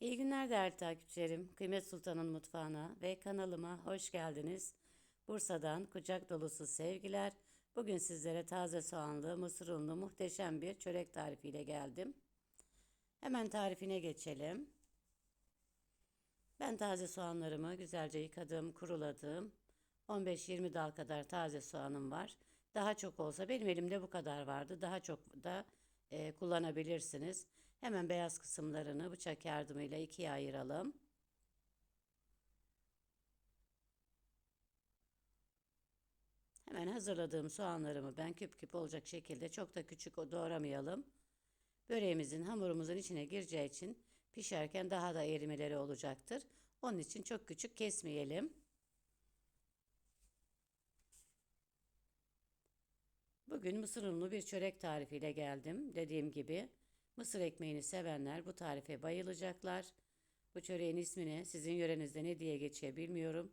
İyi günler değerli takipçilerim. Kıymet Sultan'ın mutfağına ve kanalıma hoş geldiniz. Bursa'dan kucak dolusu sevgiler. Bugün sizlere taze soğanlı, mısır unlu muhteşem bir çörek tarifiyle geldim. Hemen tarifine geçelim. Ben taze soğanlarımı güzelce yıkadım, kuruladım. 15-20 dal kadar taze soğanım var. Daha çok olsa benim elimde bu kadar vardı. Daha çok da e, kullanabilirsiniz. Hemen beyaz kısımlarını bıçak yardımıyla ikiye ayıralım. Hemen hazırladığım soğanlarımı ben küp küp olacak şekilde çok da küçük doğramayalım. Böreğimizin hamurumuzun içine gireceği için pişerken daha da erimeleri olacaktır. Onun için çok küçük kesmeyelim. Bugün mısır unlu bir çörek tarifiyle geldim. Dediğim gibi mısır ekmeğini sevenler bu tarife bayılacaklar. Bu çöreğin ismini sizin yörenizde ne diye geçiyor bilmiyorum.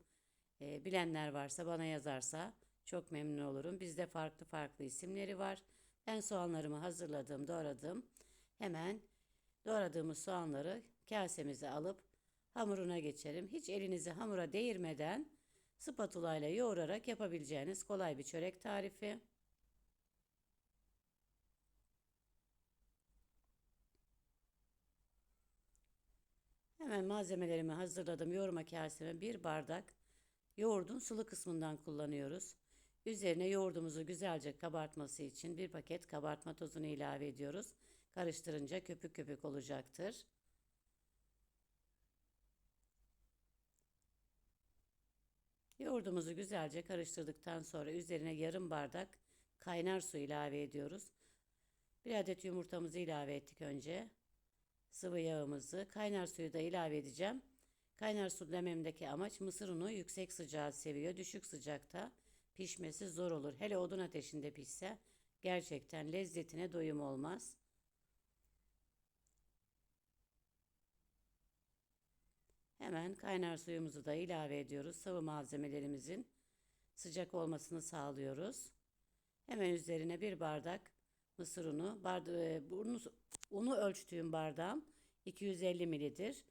E, bilenler varsa bana yazarsa çok memnun olurum. Bizde farklı farklı isimleri var. Ben soğanlarımı hazırladım, doğradım. Hemen doğradığımız soğanları kasemize alıp hamuruna geçerim. Hiç elinizi hamura değirmeden spatula ile yoğurarak yapabileceğiniz kolay bir çörek tarifi. Hemen malzemelerimi hazırladım. Yoğurma kaseme bir bardak yoğurdun sulu kısmından kullanıyoruz. Üzerine yoğurdumuzu güzelce kabartması için bir paket kabartma tozunu ilave ediyoruz. Karıştırınca köpük köpük olacaktır. Yoğurdumuzu güzelce karıştırdıktan sonra üzerine yarım bardak kaynar su ilave ediyoruz. Bir adet yumurtamızı ilave ettik önce sıvı yağımızı kaynar suyu da ilave edeceğim. Kaynar su dememdeki amaç mısır unu yüksek sıcağı seviyor. Düşük sıcakta pişmesi zor olur. Hele odun ateşinde pişse gerçekten lezzetine doyum olmaz. Hemen kaynar suyumuzu da ilave ediyoruz. Sıvı malzemelerimizin sıcak olmasını sağlıyoruz. Hemen üzerine bir bardak mısır unu, barda, unu, unu ölçtüğüm bardağım 250 milidir.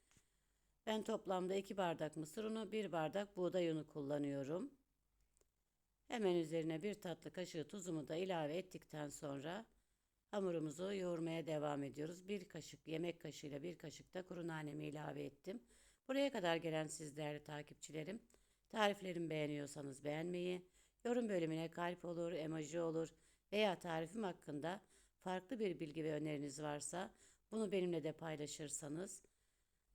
Ben toplamda 2 bardak mısır unu, 1 bardak buğday unu kullanıyorum. Hemen üzerine bir tatlı kaşığı tuzumu da ilave ettikten sonra hamurumuzu yoğurmaya devam ediyoruz. Bir kaşık yemek kaşığıyla bir kaşık da kuru nanemi ilave ettim. Buraya kadar gelen siz değerli takipçilerim, tariflerimi beğeniyorsanız beğenmeyi, yorum bölümüne kalp olur, emoji olur, veya tarifim hakkında farklı bir bilgi ve öneriniz varsa bunu benimle de paylaşırsanız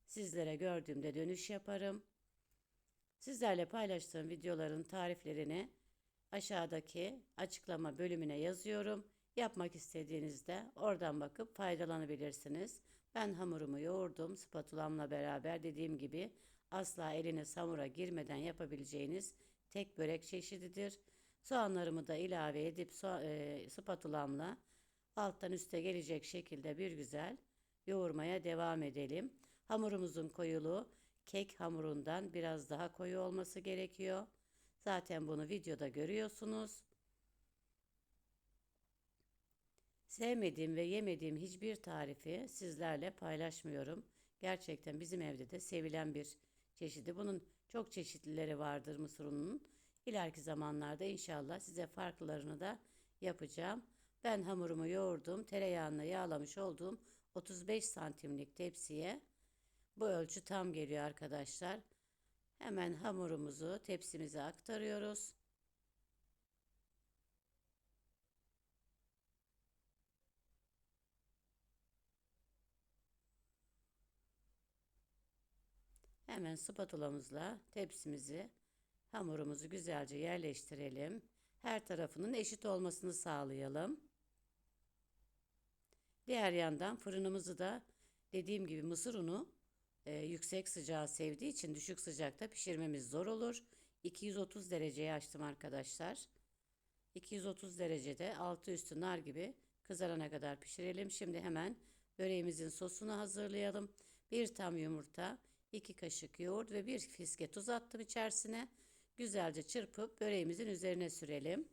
sizlere gördüğümde dönüş yaparım. Sizlerle paylaştığım videoların tariflerini aşağıdaki açıklama bölümüne yazıyorum. Yapmak istediğinizde oradan bakıp faydalanabilirsiniz. Ben hamurumu yoğurdum spatulamla beraber dediğim gibi asla eline samura girmeden yapabileceğiniz tek börek çeşididir. Soğanlarımı da ilave edip so e, spatulamla alttan üste gelecek şekilde bir güzel yoğurmaya devam edelim. Hamurumuzun koyuluğu kek hamurundan biraz daha koyu olması gerekiyor. Zaten bunu videoda görüyorsunuz. Sevmediğim ve yemediğim hiçbir tarifi sizlerle paylaşmıyorum. Gerçekten bizim evde de sevilen bir çeşidi. Bunun çok çeşitlileri vardır mısır ununun. İleriki zamanlarda inşallah size farklılarını da yapacağım. Ben hamurumu yoğurdum. Tereyağını yağlamış olduğum 35 santimlik tepsiye bu ölçü tam geliyor arkadaşlar. Hemen hamurumuzu tepsimize aktarıyoruz. Hemen spatulamızla tepsimizi Hamurumuzu güzelce yerleştirelim. Her tarafının eşit olmasını sağlayalım. Diğer yandan fırınımızı da dediğim gibi mısır unu e, yüksek sıcağı sevdiği için düşük sıcakta pişirmemiz zor olur. 230 dereceye açtım arkadaşlar. 230 derecede altı üstü nar gibi kızarana kadar pişirelim. Şimdi hemen böreğimizin sosunu hazırlayalım. Bir tam yumurta, 2 kaşık yoğurt ve bir fiske tuz attım içerisine. Güzelce çırpıp böreğimizin üzerine sürelim.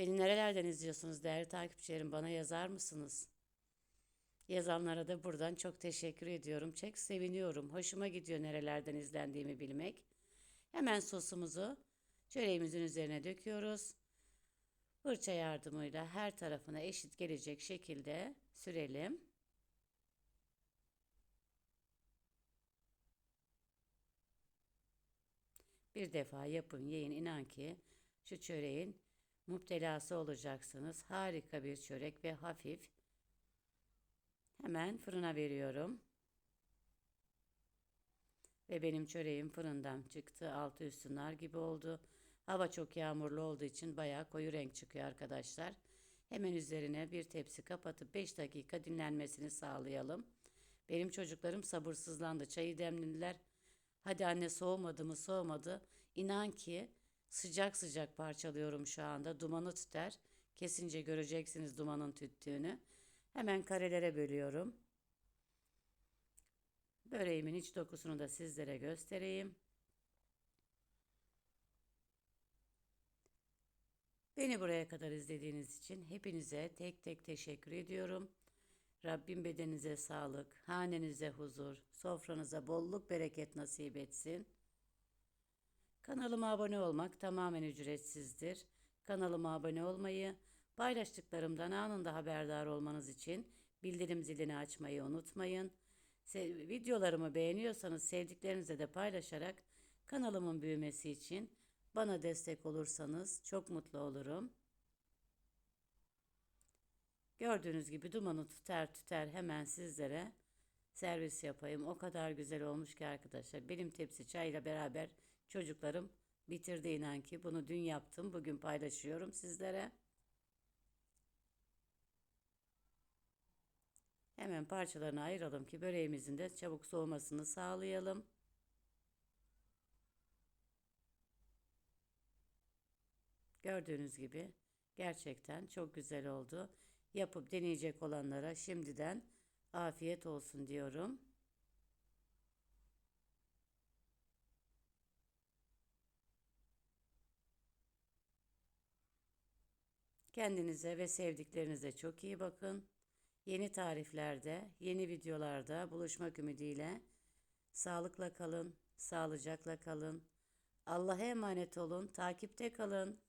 Beni nerelerden izliyorsunuz değerli takipçilerim bana yazar mısınız? Yazanlara da buradan çok teşekkür ediyorum. Çok seviniyorum. Hoşuma gidiyor nerelerden izlendiğimi bilmek. Hemen sosumuzu çöreğimizin üzerine döküyoruz. Fırça yardımıyla her tarafına eşit gelecek şekilde sürelim. Bir defa yapın, yiyin. inan ki şu çöreğin müptelası olacaksınız. Harika bir çörek ve hafif. Hemen fırına veriyorum. Ve benim çöreğim fırından çıktı. Altı üstü nar gibi oldu. Hava çok yağmurlu olduğu için bayağı koyu renk çıkıyor arkadaşlar. Hemen üzerine bir tepsi kapatıp 5 dakika dinlenmesini sağlayalım. Benim çocuklarım sabırsızlandı. Çayı demlediler. Hadi anne soğumadı mı soğumadı. İnan ki sıcak sıcak parçalıyorum şu anda. Dumanı tüter. Kesince göreceksiniz dumanın tüttüğünü. Hemen karelere bölüyorum. Böreğimin iç dokusunu da sizlere göstereyim. Beni buraya kadar izlediğiniz için hepinize tek tek teşekkür ediyorum. Rabbim bedeninize sağlık, hanenize huzur, sofranıza bolluk bereket nasip etsin. Kanalıma abone olmak tamamen ücretsizdir. Kanalıma abone olmayı, paylaştıklarımdan anında haberdar olmanız için bildirim zilini açmayı unutmayın. Se- videolarımı beğeniyorsanız sevdiklerinizle de paylaşarak kanalımın büyümesi için bana destek olursanız çok mutlu olurum. Gördüğünüz gibi dumanı tüter tüter hemen sizlere servis yapayım. O kadar güzel olmuş ki arkadaşlar. Benim tepsi çayla beraber çocuklarım bitirdi inan ki. Bunu dün yaptım. Bugün paylaşıyorum sizlere. Hemen parçalarını ayıralım ki böreğimizin de çabuk soğumasını sağlayalım. Gördüğünüz gibi gerçekten çok güzel oldu. Yapıp deneyecek olanlara şimdiden afiyet olsun diyorum. Kendinize ve sevdiklerinize çok iyi bakın. Yeni tariflerde, yeni videolarda buluşmak ümidiyle sağlıkla kalın, sağlıcakla kalın. Allah'a emanet olun, takipte kalın.